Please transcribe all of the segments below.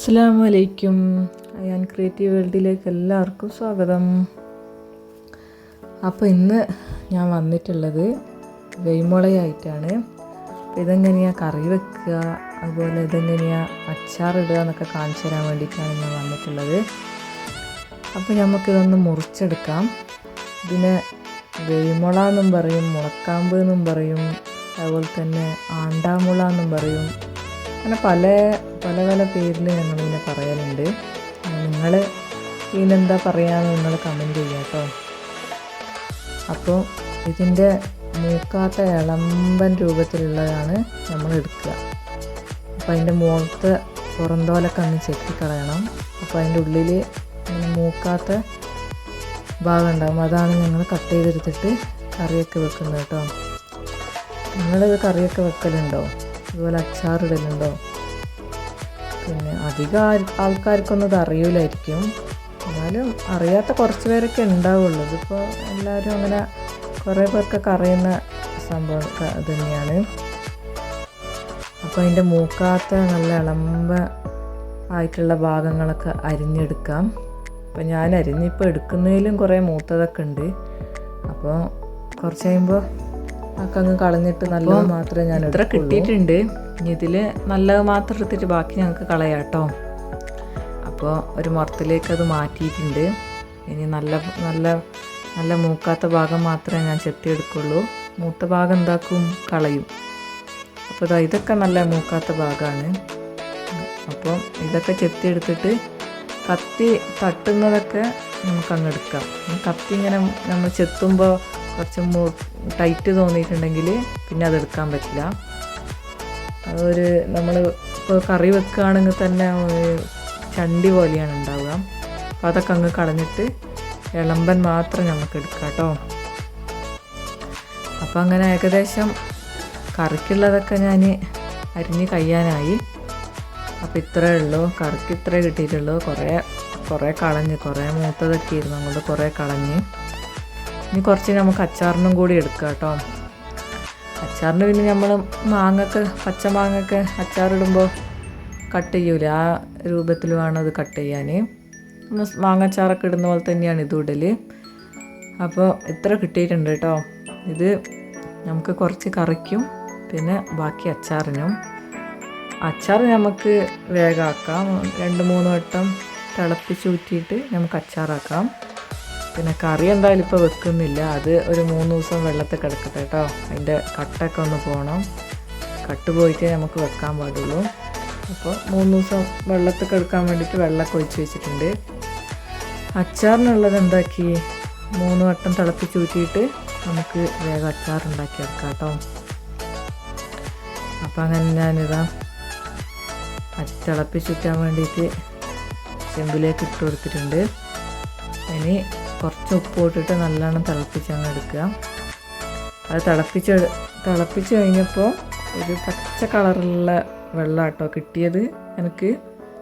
അസ്സാമു അലൈക്കും അയാൻ ക്രിയേറ്റീവ് വേൾഡിലേക്ക് എല്ലാവർക്കും സ്വാഗതം. അപ്പോൾ ഇന്ന് ഞാൻ വന്നിട്ടുള്ളത് വെയ്മുളയായിട്ടാണ് അപ്പോൾ ഇതെങ്ങനെയാണ് കറി വെക്കുക അതുപോലെ ഇതെങ്ങനെയാണ് അച്ചാറിടുക എന്നൊക്കെ കാണിച്ചു തരാൻ വേണ്ടിയിട്ടാണ് ഞാൻ വന്നിട്ടുള്ളത്. അപ്പോൾ നമുക്കിതൊന്ന് മുറിച്ചെടുക്കാം. ഇതിനെ വെയ്മുള എന്നും പറയും മുളക്കാമ്പ് എന്നും പറയും അതുപോലെ തന്നെ ആണ്ടാമുള എന്നും പറയും. അങ്ങനെ പല പല പല പേരിൽ ഞങ്ങളിങ്ങനെ പറയാനുണ്ട് നിങ്ങൾ ഇതിനെന്താ പറയാന്ന് നിങ്ങൾ കമന്റ് ചെയ്യാം കേട്ടോ. അപ്പോൾ ഇതിന്റെ മൂക്കാത്ത ഇളമ്പൻ രൂപത്തിലുള്ളതാണ് നമ്മൾ എടുക്കുക. അപ്പോൾ അതിന്റെ മുഖത്ത് പുറന്തോലൊക്കെ ഒന്ന് ചെത്തിക്കളയണം. അപ്പോൾ അതിന്റെ ഉള്ളിൽ മൂക്കാത്ത ഭാഗം ഉണ്ടാകും അതാണ് ഞങ്ങൾ കട്ട് ചെയ്തെടുത്തിട്ട് കറിയൊക്കെ വെക്കുന്നത് കേട്ടോ. നിങ്ങളിത് കറിയൊക്കെ വെക്കലുണ്ടോ? അതുപോലെ അച്ചാറിടലുണ്ടോ പിന്നെ അധികം ആൾ- ആൾക്കാർക്കൊന്നും ഇത് അറിയില്ലായിരിക്കും എന്നാലും അറിയാത്ത കുറച്ച് പേരൊക്കെ ഉണ്ടാവുള്ളൂ. ഇതിപ്പോൾ എല്ലാവരും അങ്ങനെ കുറേ പേർക്കൊക്കെ അറിയുന്ന സംഭവം തന്നെയാണ് അപ്പോൾ അതിന്റെ മൂക്കാത്ത നല്ല ഇളമ്പ ആയിട്ടുള്ള ഭാഗങ്ങളൊക്കെ അരിഞ്ഞെടുക്കാം. അപ്പോൾ ഞാൻ അരിഞ്ഞിപ്പോൾ എടുക്കുന്നതിലും കുറേ മൂത്തതൊക്കെ ഉണ്ട്. അപ്പോൾ കുറച്ച് കഴിയുമ്പോൾ ഒക്കെ അങ്ങ് കളഞ്ഞിട്ട് നല്ലത് മാത്രമേ ഞാൻ ഇത്ര കിട്ടിയിട്ടുണ്ട്. ഇനി ഇതിൽ നല്ലത് മാത്രം എടുത്തിട്ട് ബാക്കി ഞങ്ങൾക്ക് കളയാം കേട്ടോ അപ്പോൾ ഒരു മുറത്തിലേക്ക് അത് മാറ്റിയിട്ടുണ്ട്. ഇനി നല്ല നല്ല നല്ല മൂക്കാത്ത ഭാഗം മാത്രമേ ഞാൻ ചെത്തിയെടുക്കുള്ളൂ. മൂത്ത ഭാഗം എന്താക്കും? കളയും. അപ്പോൾ ഇതാ ഇതൊക്കെ നല്ല മൂക്കാത്ത ഭാഗമാണ്. അപ്പോൾ ഇതൊക്കെ ചെത്തിയെടുത്തിട്ട് കത്തി തട്ടുന്നതൊക്കെ നമുക്ക് അങ്ങ് എടുക്കാം. കത്തി ഇങ്ങനെ നമ്മൾ ചെത്തുമ്പോൾ കുറച്ച് ടൈറ്റ് തോന്നിയിട്ടുണ്ടെങ്കിൽ പിന്നെ അത് എടുക്കാൻ പറ്റില്ല. അതൊരു നമ്മൾ ഇപ്പോൾ കറി വെക്കുകയാണെങ്കിൽ തന്നെ ചണ്ടി പോലെയാണ് ഉണ്ടാവുക. അപ്പോൾ അതൊക്കെ അങ്ങ് കളഞ്ഞിട്ട് ഇളമ്പൻ മാത്രം നമുക്ക് എടുക്കാം കേട്ടോ. അപ്പോൾ അങ്ങനെ ഏകദേശം കറിക്കുള്ളതൊക്കെ ഞാൻ അരിഞ്ഞ് കഴിയാനായി. അപ്പോൾ ഇത്രയേ ഉള്ളൂ. കറിക്ക് ഇത്രേ കിട്ടിയിട്ടുള്ളൂ. കുറേ കുറേ കളഞ്ഞ് കുറേ മൂത്തതൊക്കെ ഇരുന്നു അങ്ങോട്ട് കുറേ കളഞ്ഞ് ഇനി കുറച്ച് നമുക്ക് അച്ചാറിനും കൂടി എടുക്കാം കേട്ടോ. അച്ചാറിന് പിന്നെ നമ്മൾ മാങ്ങക്ക് പച്ച മാങ്ങക്ക് അച്ചാറിടുമ്പോൾ കട്ട് ചെയ്യൂല? ആ രൂപത്തിൽ വേണം അത് കട്ട് ചെയ്യാൻ നമ്മൾ മാങ്ങച്ചാറൊക്കെ ഇടുന്ന പോലെ തന്നെയാണ് ഇത് ഇടൽ അപ്പോൾ ഇത്ര കിട്ടിയിട്ടുണ്ട് കേട്ടോ. ഇത് നമുക്ക് കുറച്ച് കറിക്കും പിന്നെ ബാക്കി അച്ചാറിനും. അച്ചാർ നമുക്ക് വേഗമാക്കാം രണ്ട് മൂന്ന് വട്ടം തിളപ്പിച്ച് ഊറ്റിയിട്ട് നമുക്ക് അച്ചാറാക്കാം. പിന്നെ കറി എന്തായാലും ഇപ്പോൾ വെക്കുന്നില്ല. അത് ഒരു മൂന്ന് ദിവസം വെള്ളത്തിൽ കിടക്കട്ടെ കേട്ടോ അതിന്റെ കട്ടൊക്കെ ഒന്ന് പോകണം കട്ട് പോയിട്ടേ നമുക്ക് വെക്കാൻ പാടുള്ളൂ. അപ്പോൾ മൂന്ന് ദിവസം വെള്ളത്തിൽ കിടക്കാൻ വേണ്ടിയിട്ട് വെള്ളമൊക്കെ ഒഴിച്ച് വെച്ചിട്ടുണ്ട്. അച്ചാറിനുള്ളത് എന്താക്കി? മൂന്ന് വട്ടം തിളപ്പിച്ച് ഊറ്റിയിട്ട് നമുക്ക് വേഗം അച്ചാർ ഉണ്ടാക്കിയെടുക്കാം കേട്ടോ അപ്പം അങ്ങനെ ഞാനിതാ തിളപ്പിച്ചുറ്റാൻ വേണ്ടിയിട്ട് ചെമ്പിലേക്ക് ഇട്ട് കൊടുത്തിട്ടുണ്ട്. ഇനി കുറച്ച് ഉപ്പ് ഇട്ടിട്ട് നല്ലോണം തിളപ്പിച്ചങ്ങ് എടുക്കുക. അത് തിളപ്പിച്ച് തിളപ്പിച്ച് കഴിഞ്ഞപ്പോൾ ഒരു പച്ച കളറുള്ള വെള്ളം കേട്ടോ കിട്ടിയത് എനിക്ക്.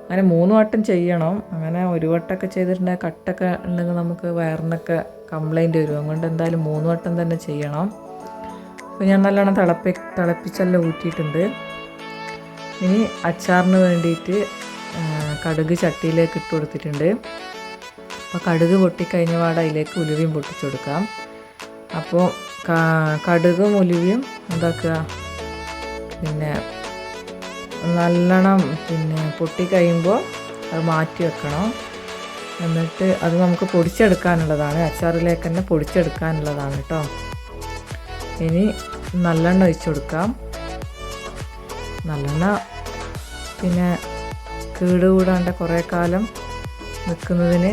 അങ്ങനെ മൂന്ന് വട്ടം ചെയ്യണം. അങ്ങനെ ഒരു വട്ടമൊക്കെ ചെയ്തിട്ടുണ്ടെങ്കിൽ കട്ടൊക്കെ ഉണ്ടെങ്കിൽ നമുക്ക് വയറിനൊക്കെ കംപ്ലൈന്റ് വരും. അതുകൊണ്ട് എന്തായാലും മൂന്ന് വട്ടം തന്നെ ചെയ്യണം. അപ്പോൾ ഞാൻ നല്ലോണം തിളപ്പി തിളപ്പിച്ചെല്ലാം ഊറ്റിയിട്ടുണ്ട്. ഇനി അച്ചാറിന് വേണ്ടിയിട്ട് കടുക് ചട്ടിയിലേക്ക് ഇട്ട് കൊടുത്തിട്ടുണ്ട്. അപ്പോൾ കടുക് പൊട്ടിക്കഴിഞ്ഞ പാടെ അതിലേക്ക് ഉലുവയും പൊട്ടിച്ചു കൊടുക്കാം. അപ്പോൾ കടുകും ഉലുവയും എന്താക്കുക? പിന്നെ നല്ലോണം പിന്നെ പൊട്ടിക്കഴിയുമ്പോൾ അത് മാറ്റി വെക്കണം. എന്നിട്ട് അത് നമുക്ക് പൊടിച്ചെടുക്കാനുള്ളതാണ്. അച്ചാറിലേക്ക് തന്നെ പൊടിച്ചെടുക്കാനുള്ളതാണ് കേട്ടോ. ഇനി നല്ലെണ്ണ ഒഴിച്ചു കൊടുക്കാം. നല്ലെണ്ണ പിന്നെ കേടുകൂടാണ്ട് കുറേ കാലം നിൽക്കുന്നതിന്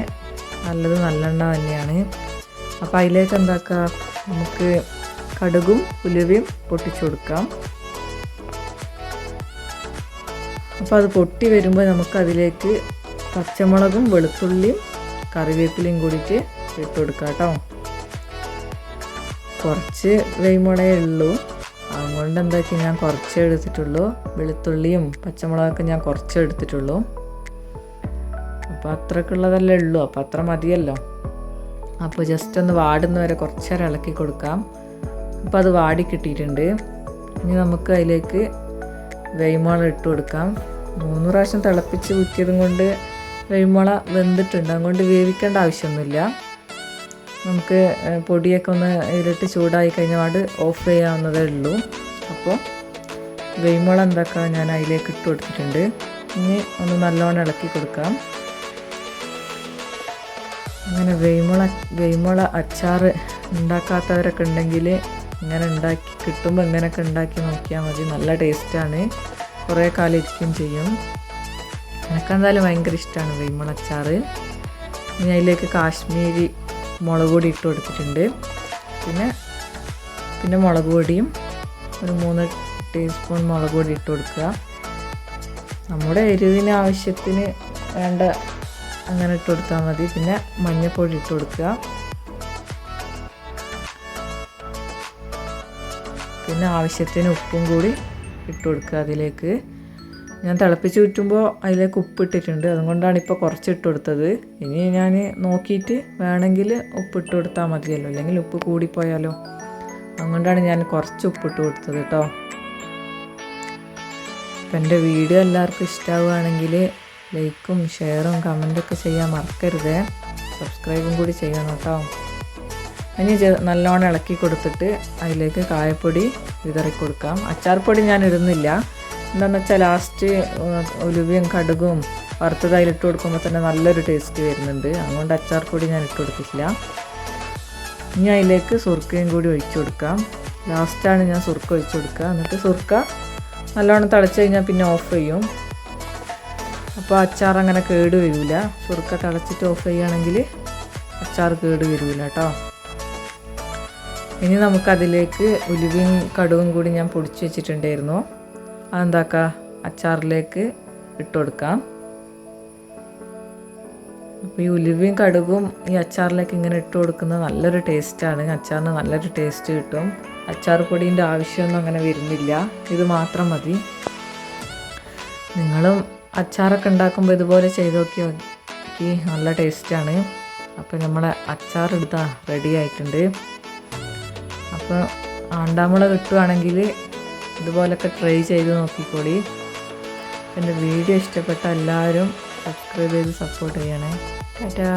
നല്ലത് നല്ലെണ്ണ തന്നെയാണ്. അപ്പോൾ അതിലേക്ക് എന്താക്കുക നമുക്ക് കടുകും ഉലുവയും പൊട്ടിച്ചു കൊടുക്കാം. അപ്പോൾ അത് പൊട്ടി വരുമ്പോൾ നമുക്കതിലേക്ക് പച്ചമുളകും വെളുത്തുള്ളിയും കറിവേപ്പിലയും കൂടിയിട്ട് ഇട്ട് കൊടുക്കാം കേട്ടോ. കുറച്ച് വെയ്മുളയേ ഉള്ളൂ. അതുകൊണ്ട് എന്താക്കി ഞാൻ കുറച്ചേ എടുത്തിട്ടുള്ളൂ. വെളുത്തുള്ളിയും പച്ചമുളകൊക്കെ ഞാൻ കുറച്ചേ എടുത്തിട്ടുള്ളൂ. അപ്പോൾ അത്രക്കുള്ളതല്ലേ ഉള്ളൂ. അപ്പോൾ അത്ര മതിയല്ലോ. അപ്പോൾ ജസ്റ്റ് ഒന്ന് വാടുന്ന വരെ കുറച്ചേരം ഇളക്കി കൊടുക്കാം. അപ്പോൾ അത് വാടി കിട്ടിയിട്ടുണ്ട്. ഇനി നമുക്ക് അതിലേക്ക് വെയ്മോള ഇട്ട് കൊടുക്കാം. മൂന്ന് പ്രാവശ്യം തിളപ്പിച്ച് ഊറ്റിയതും കൊണ്ട് വെയ്മോള വെന്തിട്ടുണ്ട്. അതുകൊണ്ട് വേവിക്കേണ്ട ആവശ്യമൊന്നുമില്ല. നമുക്ക് പൊടിയൊക്കെ ഒന്ന് ഇതിലിട്ട് ചൂടായി കഴിഞ്ഞ പാട് ഓഫ് ചെയ്യാവുന്നതേ ഉള്ളൂ. അപ്പോൾ വെയ്മോള എന്താക്കാം ഞാൻ അതിലേക്ക് ഇട്ട് കൊടുത്തിട്ടുണ്ട്. ഇനി ഒന്ന് നല്ലോണം ഇളക്കി കൊടുക്കാം. അങ്ങനെ വെയ്മുള വെയ്മുള അച്ചാർ ഉണ്ടാക്കാത്തവരൊക്കെ ഉണ്ടെങ്കിൽ ഇങ്ങനെ ഉണ്ടാക്കി കിട്ടുമ്പോൾ ഇങ്ങനെയൊക്കെ ഉണ്ടാക്കി നോക്കിയാൽ മതി. നല്ല ടേസ്റ്റാണ്. കുറേ കാലം ഇരിക്കുകയും ചെയ്യും. എനിക്കെന്തായാലും ഭയങ്കര ഇഷ്ടമാണ് വെയ്മുള അച്ചാർ. ഇനി അതിലേക്ക് കാശ്മീരി മുളക് പൊടി ഇട്ട് കൊടുത്തിട്ടുണ്ട്. പിന്നെ പിന്നെ മുളക് പൊടിയും ഒരു മൂന്ന് ടീസ്പൂൺ മുളക് പൊടി ഇട്ട് കൊടുക്കുക. നമ്മുടെ എരിവിന് ആവശ്യത്തിന് വേണ്ട അങ്ങനെ ഇട്ട് കൊടുത്താൽ മതി. പിന്നെ മഞ്ഞൾപ്പൊടി ഇട്ട് കൊടുക്കുക. പിന്നെ ആവശ്യത്തിന് ഉപ്പും കൂടി ഇട്ട് കൊടുക്കുക അതിലേക്ക്. ഞാൻ തിളപ്പിച്ച് ചുറ്റുമ്പോൾ അതിലേക്ക് ഉപ്പ് ഇട്ടിട്ടുണ്ട്. അതുകൊണ്ടാണ് ഇപ്പോൾ കുറച്ച് ഇട്ട് കൊടുത്തത്. ഇനി ഞാൻ നോക്കിയിട്ട് വേണമെങ്കിൽ ഉപ്പ് ഇട്ട് കൊടുത്താൽ മതിയല്ലോ. അല്ലെങ്കിൽ ഉപ്പ് കൂടിപ്പോയാലോ. അതുകൊണ്ടാണ് ഞാൻ കുറച്ച് ഉപ്പ് ഇട്ട് കൊടുത്തത് കേട്ടോ. അപ്പം എന്റെ വീഡിയോ എല്ലാവർക്കും ഇഷ്ടമാവുകയാണെങ്കിൽ ലൈക്കും ഷെയറും കമന്റൊക്കെ ചെയ്യാൻ മറക്കരുത്. സബ്സ്ക്രൈബും കൂടി ചെയ്യണം കേട്ടോ. ഇനി നല്ലോണം ഇളക്കി കൊടുത്തിട്ട് അതിലേക്ക് കായപ്പൊടി വിതറി കൊടുക്കാം. അച്ചാർപ്പൊടി ഞാൻ ഇടുന്നില്ല. എന്താണെന്ന് വെച്ചാൽ ലാസ്റ്റ് ഉലുവയും കടുകും വറുത്തത് അതിലിട്ട് കൊടുക്കുമ്പോൾ തന്നെ നല്ലൊരു ടേസ്റ്റ് വരുന്നുണ്ട്. അതുകൊണ്ട് അച്ചാർപ്പൊടി ഞാൻ ഇട്ട് കൊടുത്തിട്ടില്ല. ഇനി അതിലേക്ക് സുർക്കയും കൂടി ഒഴിച്ചു കൊടുക്കാം. ലാസ്റ്റാണ് ഞാൻ സുർക്ക ഒഴിച്ചു കൊടുക്കുക. എന്നിട്ട് സുർക്ക നല്ലോണം തിളച്ച് കഴിഞ്ഞാൽ പിന്നെ ഓഫ് ചെയ്യും. അപ്പോൾ അച്ചാർ അങ്ങനെ കേട് വരില്ല സുർക്ക തിളച്ചിട്ട് ഓഫ് ചെയ്യുകയാണെങ്കിൽ അച്ചാർ കേട് വരില്ല കേട്ടോ ഇനി നമുക്കതിലേക്ക് ഉലുവയും കടുവും കൂടി ഞാൻ പൊടിച്ച് വെച്ചിട്ടുണ്ടായിരുന്നു. അതെന്താക്കുക അച്ചാറിലേക്ക് ഇട്ട് കൊടുക്കാം. അപ്പോൾ ഈ ഉലുവയും കടുവും ഈ അച്ചാറിലേക്ക് ഇങ്ങനെ ഇട്ട് കൊടുക്കുന്നത് നല്ലൊരു ടേസ്റ്റാണ് അച്ചാറിന് നല്ലൊരു ടേസ്റ്റ് കിട്ടും. അച്ചാർ പൊടീന്റെ ആവശ്യമൊന്നും അങ്ങനെ വരുന്നില്ല. ഇത് മാത്രം മതി. നിങ്ങളും അച്ചാറൊക്കെ ഉണ്ടാക്കുമ്പോൾ ഇതുപോലെ ചെയ്ത് നോക്കി നോക്കി നല്ല ടേസ്റ്റാണ്. അപ്പോൾ നമ്മളെ അച്ചാർ എടുത്താ റെഡി ആയിട്ടുണ്ട്. അപ്പോൾ ആണ്ടാമുള കിട്ടുവാണെങ്കിൽ ഇതുപോലൊക്കെ ട്രൈ ചെയ്ത് നോക്കിക്കോളി എന്റെ വീഡിയോ ഇഷ്ടപ്പെട്ട എല്ലാവരും സബ്സ്ക്രൈബ് ചെയ്ത് സപ്പോർട്ട് ചെയ്യണേ. ടാറ്റാ.